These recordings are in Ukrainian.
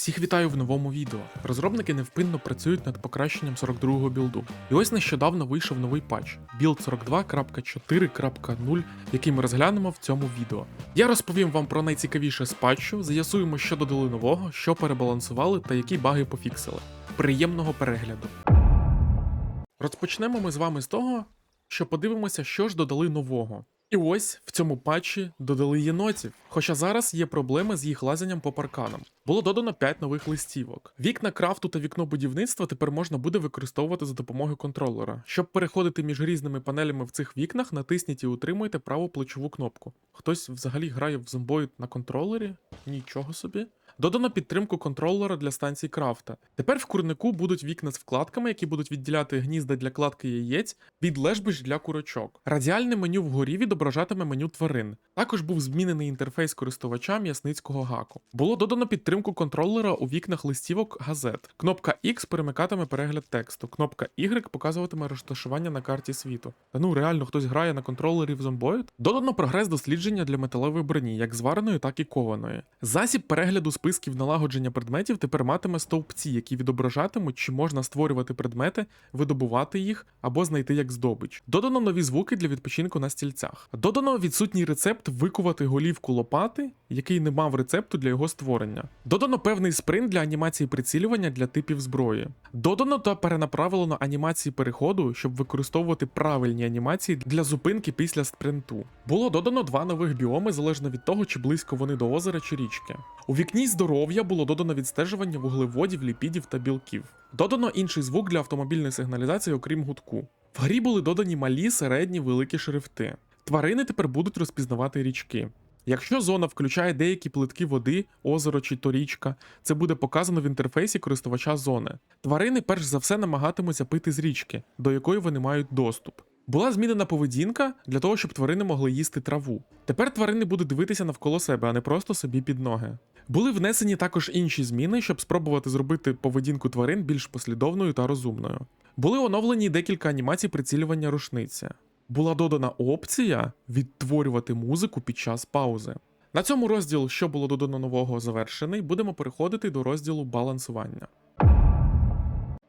Всіх вітаю в новому відео. Розробники невпинно працюють над покращенням 42-го білду. І ось нещодавно вийшов новий патч білд 42.4.0, який ми розглянемо в цьому відео. Я розповім вам про найцікавіше з патчу, з'ясуємо, що додали нового, що перебалансували та які баги пофіксили. Приємного перегляду. Розпочнемо ми з вами з того, що подивимося, що ж додали нового. І ось в цьому патчі додали єнотів, хоча зараз є проблеми з їх лазянням по парканам. Було додано 5 нових листівок. Вікна крафту та вікно будівництва тепер можна буде використовувати за допомогою контролера. Щоб переходити між різними панелями в цих вікнах, натисніть і утримуйте праву плечову кнопку. Хтось взагалі грає в зомбоїд на контролері? Нічого собі. Додано підтримку контролера для станцій крафта. Тепер в курнику будуть вікна з вкладками, які будуть відділяти гнізда для кладки яєць від лежбищ для курочок. Радіальне меню вгорі відображатиме меню тварин. Також був змінений інтерфейс користувача м'ясницького гаку. Було додано підтримку контролера у вікнах листівок газет. Кнопка X перемикатиме перегляд тексту. Кнопка Y показуватиме розташування на карті світу. Та ну реально хтось грає на контролері в зомбоїд? Додано прогрес дослідження для металевої броні, як звареної, так і кованої. Засіб перегляду списків налагодження предметів тепер матиме стовпці, які відображатимуть, чи можна створювати предмети, видобувати їх або знайти як здобич. Додано нові звуки для відпочинку на стільцях. Додано відсутній рецепт викувати голівку лопати, який не мав рецепту для його створення. Додано певний спринт для анімації прицілювання для типів зброї. Додано та перенаправлено анімації переходу, щоб використовувати правильні анімації для зупинки після спринту. Було додано два нових біоми залежно від того, чи близько вони до озера чи річки. У вікні здоров'я було додано відстежування вуглеводів, ліпідів та білків. Додано інший звук для автомобільної сигналізації, окрім гудку. В грі були додані малі, середні, великі шрифти. Тварини тепер будуть розпізнавати річки. Якщо зона включає деякі плитки води, озеро чи то річка, це буде показано в інтерфейсі користувача зони. Тварини перш за все намагатимуться пити з річки, до якої вони мають доступ. Була змінена поведінка для того, щоб тварини могли їсти траву. Тепер тварини будуть дивитися навколо себе, а не просто собі під ноги. Були внесені також інші зміни, щоб спробувати зробити поведінку тварин більш послідовною та розумною. Були оновлені декілька анімацій прицілювання рушниці. Була додана опція відтворювати музику під час паузи. На цьому розділ, що було додано нового, завершений. Будемо переходити до розділу балансування.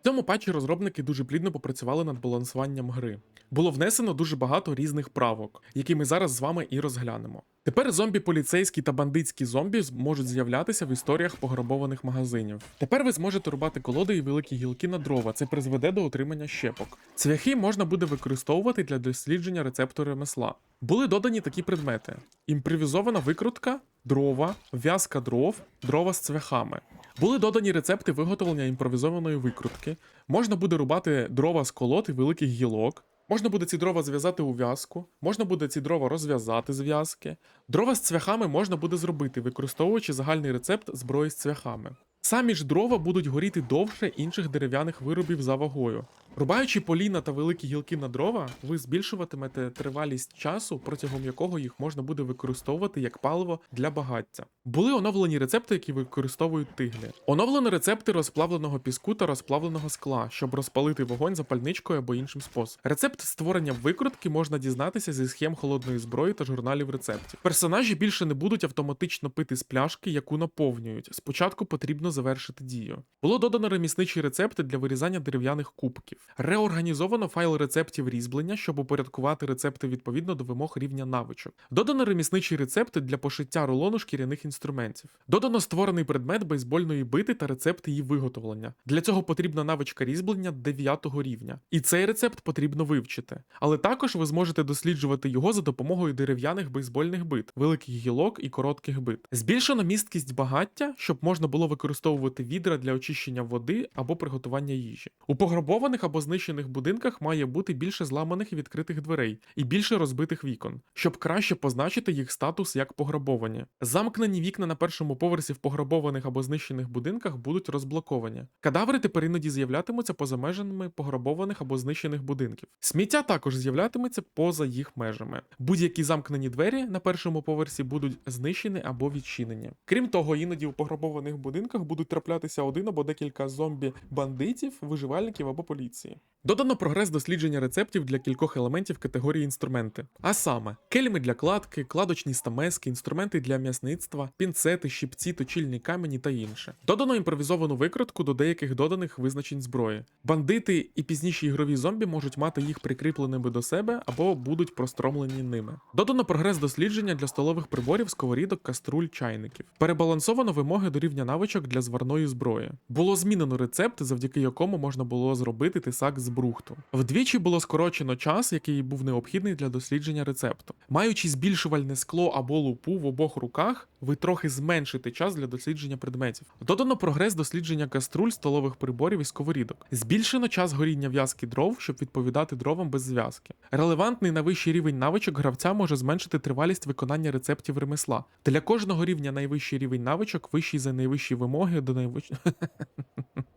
В цьому патчі розробники дуже плідно попрацювали над балансуванням гри. Було внесено дуже багато різних правок, які ми зараз з вами і розглянемо. Тепер зомбі поліцейські та бандитські зомбі можуть з'являтися в історіях пограбованих магазинів. Тепер ви зможете рубати колоди і великі гілки на дрова. Це призведе до отримання щепок. Цвяхи можна буде використовувати для дослідження рецепту ремесла. Були додані такі предмети: імпровізована викрутка, дрова, в'язка дров, дрова з цвяхами. Були додані рецепти виготовлення імпровізованої викрутки. Можна буде рубати дрова з колод і великих гілок. Можна буде ці дрова зв'язати у в'язку, можна буде ці дрова розв'язати з в'язки. Дрова з цвяхами можна буде зробити, використовуючи загальний рецепт зброї з цвяхами. Самі ж дрова будуть горіти довше інших дерев'яних виробів за вагою. Рубаючи поліна та великі гілки на дрова, ви збільшуватимете тривалість часу, протягом якого їх можна буде використовувати як паливо для багаття. Були оновлені рецепти, які використовують тиглі. Оновлено рецепти розплавленого піску та розплавленого скла, щоб розпалити вогонь запальничкою або іншим способом. Рецепт створення викрутки можна дізнатися зі схем холодної зброї та журналів рецептів. Персонажі більше не будуть автоматично пити з пляшки, яку наповнюють. Спочатку потрібно завершити дію. Було додано ремісничі рецепти для вирізання дерев'яних кубків. Реорганізовано файл рецептів різьблення, щоб упорядкувати рецепти відповідно до вимог рівня навичок. Додано ремісничі рецепти для пошиття рулону шкіряних інструментів. Додано створений предмет бейсбольної бити та рецепт її виготовлення. Для цього потрібна навичка різьблення 9 рівня. І цей рецепт потрібно вивчити. Але також ви зможете досліджувати його за допомогою дерев'яних бейсбольних бит, великих гілок і коротких бит. Збільшено місткість багаття, щоб можна було використовувати відра для очищення води або приготування їжі. У пограбованих або знищених будинках має бути більше зламаних і відкритих дверей і більше розбитих вікон, щоб краще позначити їх статус як пограбовані. Замкнені вікна на першому поверсі в пограбованих або знищених будинках будуть розблоковані. Кадаври тепер іноді з'являтимуться поза межами пограбованих або знищених будинків. Сміття також з'являтиметься поза їх межами. Будь-які замкнені двері на першому поверсі будуть знищені або відчинені. Крім того, іноді у пограбованих будинках будуть траплятися один або декілька зомбі-бандитів, виживальників або поліції. Додано прогрес дослідження рецептів для кількох елементів категорії інструменти. А саме кельми для кладки, кладочні стамески, інструменти для м'ясництва, пінцети, щипці, точильні камені та інше. Додано імпровізовану викрутку до деяких доданих визначень зброї. Бандити і пізніші ігрові зомбі можуть мати їх прикріпленими до себе або будуть простромлені ними. Додано прогрес дослідження для столових приборів, сковорідок, каструль, чайників. Перебалансовано вимоги до рівня навичок для зварної зброї. Було змінено рецепт, завдяки якому можна було зробити тисак з брухту. Вдвічі було скорочено час, який був необхідний для дослідження рецепту. Маючи збільшувальне скло або лупу в обох руках, ви трохи зменшите час для дослідження предметів. Додано прогрес дослідження каструль, столових приборів і сковорідок. Збільшено час горіння в'язки дров, щоб відповідати дровам без зв'язки. Релевантний на вищий рівень навичок гравця може зменшити тривалість виконання рецептів ремесла. Для кожного рівня найвищий рівень навичок вищий за найвищі вимоги до найвищ...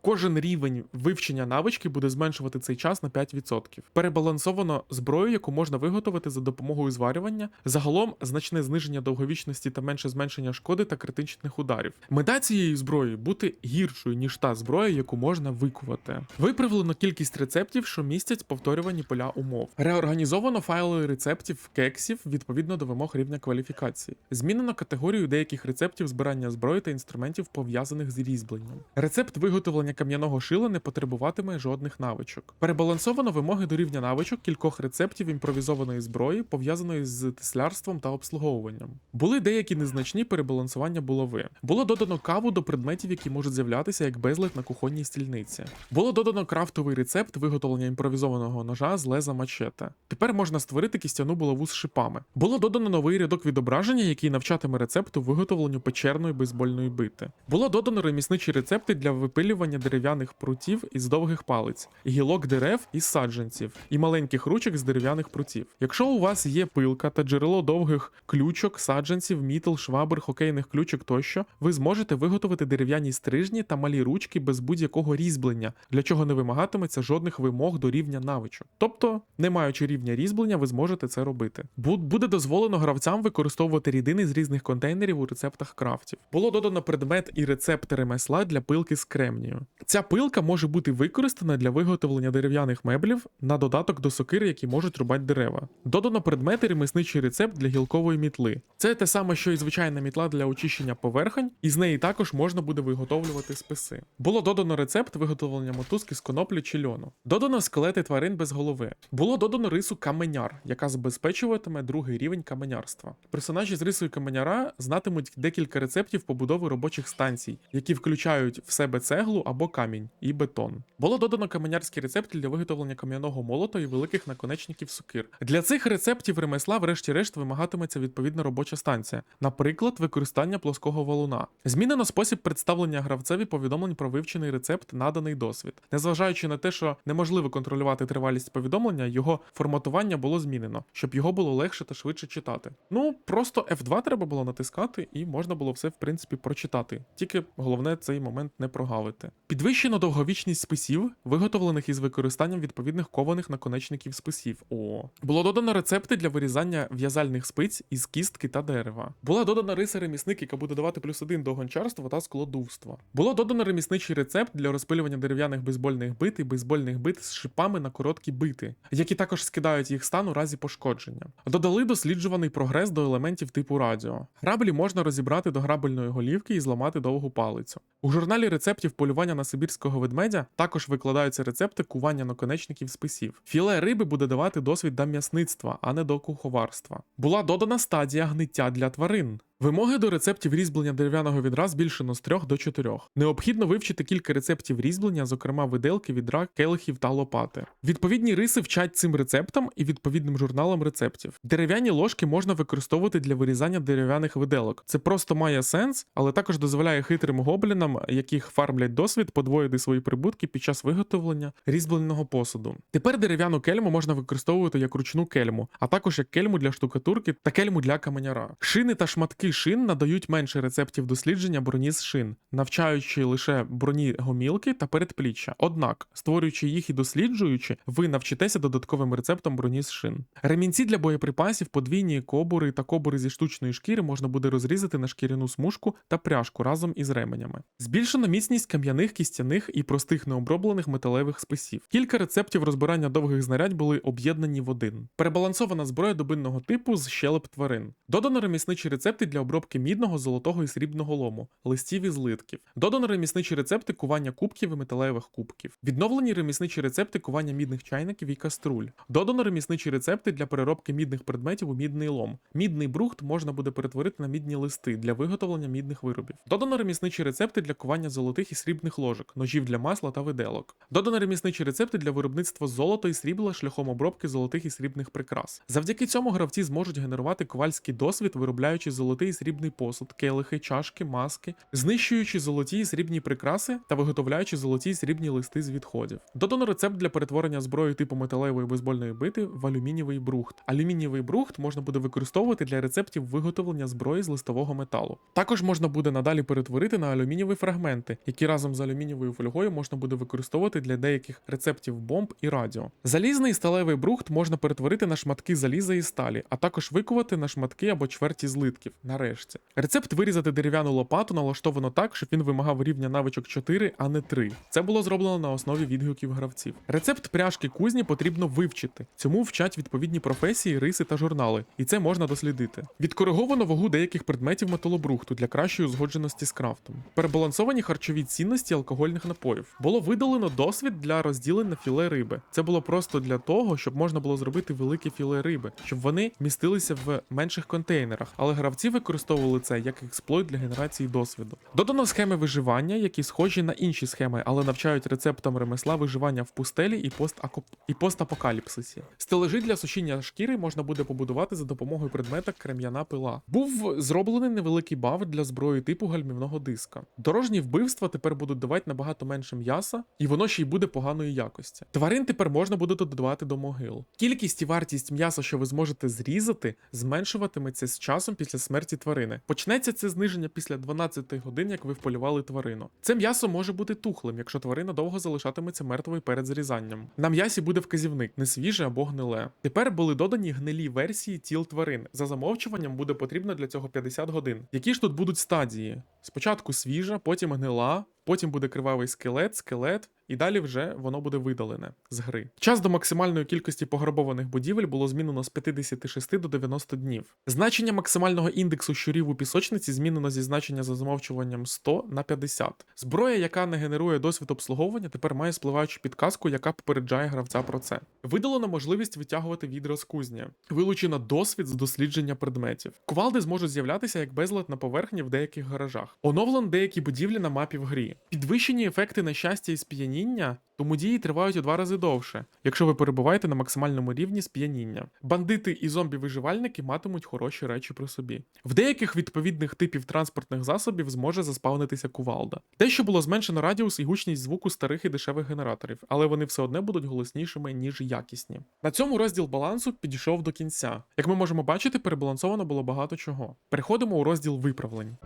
Кожен рівень вивчення навички буде зменшувати цей час на 5%. Перебалансовано зброю, яку можна виготовити за допомогою зварювання. Загалом значне зниження довговічності та менше зменшення шкоди та критичних ударів. Мета цієї зброї бути гіршою, ніж та зброя, яку можна викувати. Виправлено кількість рецептів, що містять повторювані поля умов. Реорганізовано файли рецептів кексів відповідно до вимог рівня кваліфікації. Змінено категорію деяких рецептів збирання зброї та інструментів пов'язаних з різьбленням. Рецепт виготовлення кам'яного шила не потребуватиме жодних навичок. Перебалансовано вимоги до рівня навичок кількох рецептів імпровізованої зброї, пов'язаної з теслярством та обслуговуванням. Були деякі незначні перебалансування булави. Було додано каву до предметів, які можуть з'являтися як безлад на кухонній стільниці. Було додано крафтовий рецепт виготовлення імпровізованого ножа з леза мачете. Тепер можна створити кістяну булаву з шипами. Було додано новий рядок відображення, який навчатиме рецепту виготовленню печерної бейсбольної бити. Було додано ремісничі рецепти для випилювання дерев'яних прутів із довгих палиць, гілок дерев із саджанців і маленьких ручок з дерев'яних прутів. Якщо у вас є пилка та джерело довгих ключок, саджанців, мітл, швабр, хокейних ключок тощо, ви зможете виготовити дерев'яні стрижні та малі ручки без будь-якого різьблення, для чого не вимагатиметься жодних вимог до рівня навичок. Тобто, не маючи рівня різьблення, ви зможете це робити. Бу- Буде дозволено гравцям використовувати рідини з різних контейнерів у рецептах крафтів. Було додано предмет і рецепт ремесла для пилки з кремнію. Ця пилка може бути використана для виготовлення дерев'яних меблів на додаток до сокир, які можуть рубати дерева. Додано предмет і ремісничий рецепт для гілкової мітли. Це те саме, що і звичайна мітла для очищення поверхонь, і з неї також можна буде виготовлювати списи. Було додано рецепт виготовлення мотузки з коноплі чи льону. Додано скелети тварин без голови. Було додано рису каменяр, яка забезпечуватиме другий рівень каменярства. Персонажі з рисою каменяра знатимуть декілька рецептів побудови робочих станцій, які включають в себе цеглу або камінь і бетон. Було додано каменярський рецепт для виготовлення кам'яного молота і великих наконечників сокир. Для цих рецептів ремесла, врешті-решт, вимагатиметься відповідна робоча станція, наприклад, використання плоского валуна. Змінено спосіб представлення гравцеві повідомлень про вивчений рецепт, наданий досвід. Незважаючи на те, що неможливо контролювати тривалість повідомлення, його форматування було змінено, щоб його було легше та швидше читати. Ну просто F2 треба було натискати, і можна було все в принципі прочитати. Тільки головне цей момент не прогавити. Підвищено довговічність списів, виготовлених із використанням відповідних кованих наконечників списів. О, було додано рецепти для вирізання в'язальних спиць із кістки та дерева. Була додана риса ремісник, яка буде давати плюс один до гончарства та складувства. Було додано ремісничий рецепт для розпилювання дерев'яних бейсбольних бит і бейсбольних бит з шипами на короткі бити, які також скидають їх стан у разі пошкодження. Додали досліджуваний прогрес до елементів типу радіо. Граблі можна розібрати до грабельної голівки і зламати довгу палицю. У журналі рецептів полювання на сибірського ведмедя також викладаються рецепти кування наконечників списів. Філе риби буде давати досвід до м'ясництва, а не до куховарства. Була додана стадія гниття для тварин. Вимоги до рецептів різьблення дерев'яного відра збільшено з 3 до 4. Необхідно вивчити кілька рецептів різьблення, зокрема виделки, відра, келихів та лопати. Відповідні риси вчать цим рецептам і відповідним журналам рецептів. Дерев'яні ложки можна використовувати для вирізання дерев'яних виделок. Це просто має сенс, але також дозволяє хитрим гоблінам, яких фармлять досвід, подвоїти свої прибутки під час виготовлення різьбленого посуду. Тепер дерев'яну кельму можна використовувати як ручну кельму, а також як кельму для штукатурки та кельму для каменяра. Шини та шматки Зразки шин надають менше рецептів дослідження броні з шин, навчаючи лише броні гомілки та передпліччя. Однак, створюючи їх і досліджуючи, ви навчитеся додатковим рецептом броні з шин. Ремінці для боєприпасів, подвійні кобури та кобури зі штучної шкіри можна буде розрізати на шкіряну смужку та пряжку разом із ременями. Збільшено міцність кам'яних, кістяних і простих необроблених металевих списів. Кілька рецептів розбирання довгих знарядь були об'єднані в один. Перебалансована зброя добинного типу з щелеп тварин. Додано ремісничі рецепти для обробки мідного, золотого і срібного лому, листів і злитків. Додано ремісничі рецепти кування кубків і металевих кубків. Відновлені ремісничі рецепти кування мідних чайників і каструль. Додано ремісничі рецепти для переробки мідних предметів у мідний лом. Мідний брухт можна буде перетворити на мідні листи для виготовлення мідних виробів. Додано ремісничі рецепти для кування золотих і срібних ложок, ножів для масла та виделок. Додано ремісничі рецепти для виробництва золота і срібла шляхом обробки золотих і срібних прикрас. Завдяки цьому гравці зможуть генерувати ковальський досвід, виробляючи золотий і срібний посуд, келихи, чашки, маски, знищуючи золоті і срібні прикраси та виготовляючи золоті і срібні листи з відходів. Додано рецепт для перетворення зброї типу металевої бейсбольної бити в алюмінієвий брухт. Алюмінієвий брухт можна буде використовувати для рецептів виготовлення зброї з листового металу. Також можна буде надалі перетворити на алюмінієві фрагменти, які разом з алюмінієвою фольгою можна буде використовувати для деяких рецептів бомб і радіо. Залізний і сталевий брухт можна перетворити на шматки заліза і сталі, а також викувати на шматки або чверті злитків. Нарешті. Рецепт вирізати дерев'яну лопату налаштовано так, щоб він вимагав рівня навичок 4, а не 3. Це було зроблено на основі відгуків гравців. Рецепт пряжки кузні потрібно вивчити. Цьому вчать відповідні професії, риси та журнали, і це можна дослідити. Відкориговано вагу деяких предметів металобрухту для кращої узгодженості з крафтом. Перебалансовані харчові цінності алкогольних напоїв. Було видалено досвід для розділення філе риби. Це було просто для того, щоб можна було зробити велике філе риби, щоб вони містилися в менших контейнерах, але гравці використовували це як експлойт для генерації досвіду. Додано схеми виживання, які схожі на інші схеми, але навчають рецептам ремесла виживання в пустелі і пост і постапокаліпсисі. Стележі для сушіння шкіри можна буде побудувати за допомогою предмета крем'яна пила. Був зроблений невеликий баф для зброї типу гальмівного диска. Дорожні вбивства тепер будуть давати набагато менше м'яса, і воно ще й буде поганої якості. Тварин тепер можна буде додавати до могил. Кількість і вартість м'яса, що ви зможете зрізати, зменшуватиметься з часом після смерті тварини. Почнеться це зниження після 12 годин, як ви вполювали тварину. Це м'ясо може бути тухлим, якщо тварина довго залишатиметься мертвою перед зрізанням. На м'ясі буде вказівник, не свіже або гниле. Тепер були додані гнилі версії тіл тварин. За замовчуванням буде потрібно для цього 50 годин. Які ж тут будуть стадії? Спочатку свіжа, потім гнила, потім буде кривавий скелет, скелет, і далі вже воно буде видалене з гри. Час до максимальної кількості пограбованих будівель було змінено з 56 до 90 днів. Значення максимального індексу щурів у пісочниці змінено зі значення за замовчуванням 100 на 50. Зброя, яка не генерує досвід обслуговування, тепер має спливаючу підказку, яка попереджає гравця про це. Видалено можливість витягувати відра з кузні. Вилучено досвід з дослідження предметів. Кувалди зможуть з'являтися як безлад на поверхні в деяких гаражах. Оновлено деякі будівлі на мапі в грі. Підвищені ефекти на щастя і сп'яніння, тому дії тривають у два рази довше, якщо ви перебуваєте на максимальному рівні сп'яніння. Бандити і зомбі-виживальники матимуть хороші речі при собі. В деяких відповідних типів транспортних засобів зможе заспавнитися кувалда. Дещо було зменшено радіус і гучність звуку старих і дешевих генераторів, але вони все одне будуть голоснішими, ніж якісні. На цьому розділ балансу підійшов до кінця. Як ми можемо бачити, перебалансовано було багато чого. Переходимо у розділ виправлень.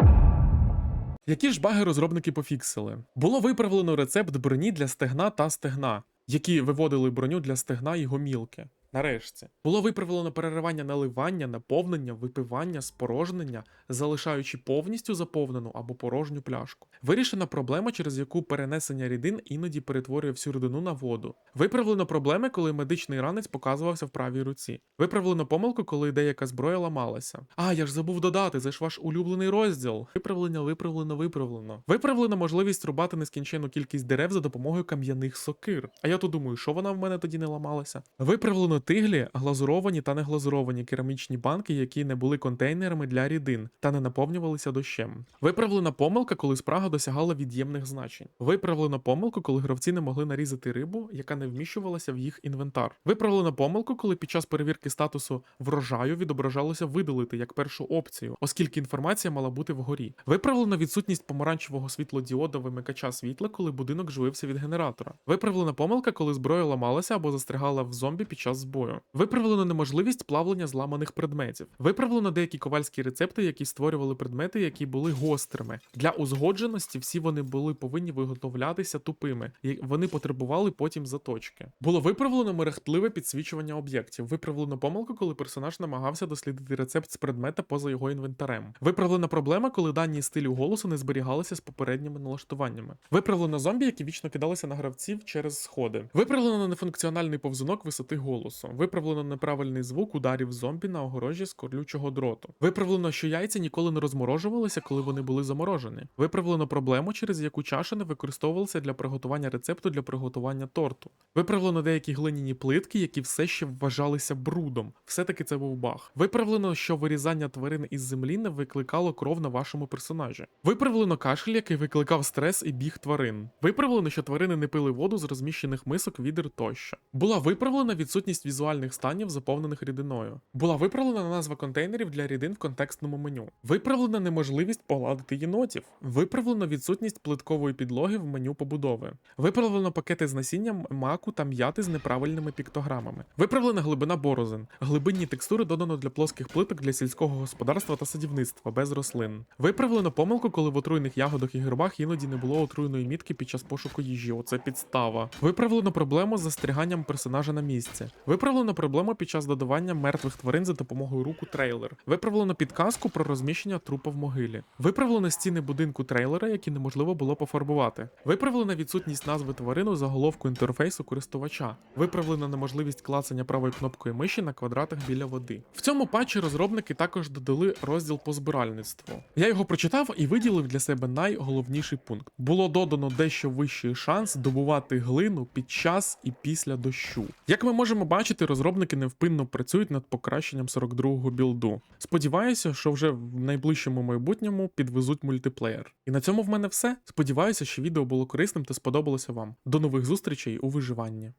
Які ж баги розробники пофіксили? Було виправлено рецепт броні для стегна та стегна, які виводили броню для стегна і гомілки. Нарешті було виправлено переривання наливання, наповнення, випивання, спорожнення, залишаючи повністю заповнену або порожню пляшку. Вирішена проблема, через яку перенесення рідин іноді перетворює всю рідину на воду. Виправлено проблеми, коли медичний ранець показувався в правій руці. Виправлено помилку, коли деяка зброя ламалася. А, я ж забув додати, це ж ваш улюблений розділ. Виправлення, виправлено, виправлено. Виправлено можливість рубати нескінченну кількість дерев за допомогою кам'яних сокир. А я то думаю, що вона в мене тоді не ламалася. Виправлено тиглі, глазуровані та неглазуровані керамічні банки, які не були контейнерами для рідин та не наповнювалися дощем. Виправлена помилка, коли спрага досягала від'ємних значень. Виправлено помилку, коли гравці не могли нарізати рибу, яка не вміщувалася в їх інвентар. Виправлено помилку, коли під час перевірки статусу врожаю відображалося видалити як першу опцію, оскільки інформація мала бути вгорі. Виправлено відсутність помаранчевого світлодіода вимикача світла, коли будинок живився від генератора. Виправлена помилка, коли зброя ламалася або застрягала в зомбі під час. Бою. Виправлено неможливість плавлення зламаних предметів. Виправлено деякі ковальські рецепти, які створювали предмети, які були гострими. Для узгодженості всі вони були повинні виготовлятися тупими, і вони потребували потім заточки. Було виправлено мерехтливе підсвічування об'єктів. Виправлено помилку, коли персонаж намагався дослідити рецепт з предмета поза його інвентарем. Виправлена проблема, коли дані стилю голосу не зберігалися з попередніми налаштуваннями. Виправлено зомбі, які вічно кидалися на гравців через сходи. Виправлено нефункціональний повзунок висоти голосу. Виправлено неправильний звук ударів зомбі на огорожі з колючого дроту. Виправлено, що яйця ніколи не розморожувалися, коли вони були заморожені. Виправлено проблему, через яку чаша не використовувалася для приготування рецепту для приготування торту. Виправлено деякі глиняні плитки, які все ще вважалися брудом. Все-таки це був баг. Виправлено, що вирізання тварин із землі не викликало кров на вашому персонажі. Виправлено кашель, який викликав стрес і біг тварин. Виправлено, що тварини не пили воду з розміщених мисок, відер тощо. Була виправлена відсутність візуальних станів, заповнених рідиною. Була виправлена назва контейнерів для рідин в контекстному меню. Виправлена неможливість погладити єнотів. Виправлено відсутність плиткової підлоги в меню побудови. Виправлено пакети з насінням маку та м'яти з неправильними піктограмами. Виправлена глибина борозен. Глибинні текстури додано для плоских плиток для сільського господарства та садівництва без рослин. Виправлено помилку, коли в отруйних ягодах і грибах іноді не було отруйної мітки під час пошуку їжі. Оце підстава. Виправлено проблему з застряганням персонажа на місці. Виправлено проблему під час додавання мертвих тварин за допомогою руку трейлер. Виправлено підказку про розміщення трупа в могилі. Виправлено стіни будинку трейлера, які неможливо було пофарбувати. Виправлена відсутність назви тварини у заголовку інтерфейсу користувача. Виправлена неможливість клацання правою кнопкою миші на квадратах біля води. В цьому патчі розробники також додали розділ по збиральництву. Я його прочитав і виділив для себе найголовніший пункт. Було додано дещо вищий шанс добувати глину під час і після дощу. Як ми можемо бачити, розробники невпинно працюють над покращенням 42-го білду. Сподіваюся, що вже в найближчому майбутньому підвезуть мультиплеєр. І на цьому в мене все. Сподіваюся, що відео було корисним та сподобалося вам. До нових зустрічей у виживанні.